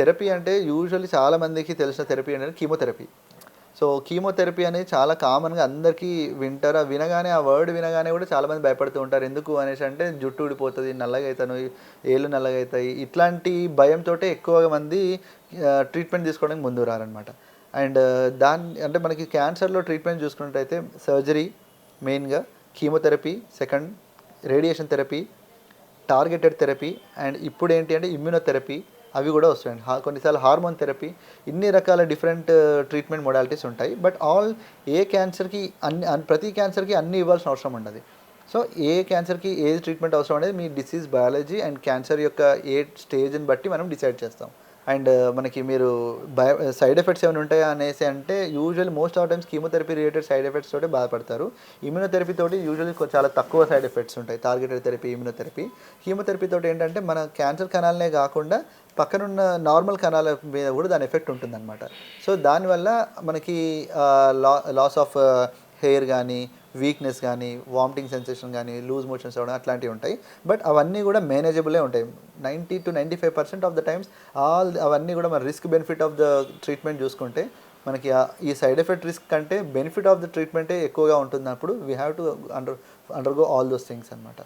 Therapy అంటే usually చాలామందికి తెలిసిన థెరపీ అంటే కీమోథెరపీ. సో కీమోథెరపీ అనేది చాలా కామన్గా అందరికీ వింటారు. ఆ వినగానే ఆ వర్డ్ వినగానే కూడా చాలామంది భయపడుతూ ఉంటారు. ఎందుకు అనేసి అంటే జుట్టు ఊడిపోతుంది నల్లగా ఏళ్ళు నల్లగా అవుతాయి ఇట్లాంటి భయంతో ఎక్కువగా మంది ట్రీట్మెంట్ తీసుకోవడానికి ముందు రారనమాట అండ్ దాని అంటే మనకి క్యాన్సర్లో ట్రీట్మెంట్ చూసుకున్నట్టయితే సర్జరీ మెయిన్గా chemotherapy second radiation therapy targeted therapy and ఇప్పుడు ఏంటి అంటే ఇమ్యూనోథెరపీ అవి కూడా వస్తాయండి కొన్నిసార్లు హార్మోన్ థెరపీ ఇన్ని రకాల డిఫరెంట్ ట్రీట్మెంట్ మొడాలిటీస్ ఉంటాయి. బట్ ఆల్ ఏ క్యాన్సర్కి అన్ని ప్రతి క్యాన్సర్కి అన్ని ఇవ్వాల్సిన అవసరం ఉండదు. సో ఏ క్యాన్సర్కి ఏ ట్రీట్మెంట్ అవసరం అనేది మీ డిసీజ్ బయాలజీ అండ్ క్యాన్సర్ యొక్క ఏ స్టేజ్ని బట్టి మనం డిసైడ్ చేస్తాం. అండ్ మనకి మీరు బయ సైడ్ ఎఫెక్ట్స్ ఏమైనా ఉంటాయా అనేసి అంటే usual most of times chemotherapy related side effects తోటి బాధపడతారు. ఇమ్యూనోథెరపీ తోటి యూజువల్లీ చాలా తక్కువ సైడ్ ఎఫెక్ట్స్ ఉంటాయి. Targeted therapy immunotherapy. కీమోథెరపీ తోటి ఏంటంటే మన క్యాన్సర్ కణాలనే కాకుండా పక్కనున్న నార్మల్ కణాల మీద కూడా దాని ఎఫెక్ట్ ఉంటుందన్నమాట. సో దానివల్ల మనకి లా లాస్ ఆఫ్ హెయిర్ కానీ వీక్నెస్ కానీ వామిటింగ్ సెన్సేషన్ కానీ లూజ్ మోషన్స్ అవ్వడం అట్లాంటివి ఉంటాయి. బట్ అవన్నీ కూడా మేనేజబులే ఉంటాయి. Ninety to ninety five percent of the times all అవన్నీ కూడా మన risk benefit of the treatment చూసుకుంటే మనకి ఈ సైడ్ ఎఫెక్ట్ రిస్క్ కంటే బెనిఫిట్ ఆఫ్ ద ట్రీట్మెంటే ఎక్కువగా ఉంటుంది అప్పుడు we have to under undergo all those things అనమాట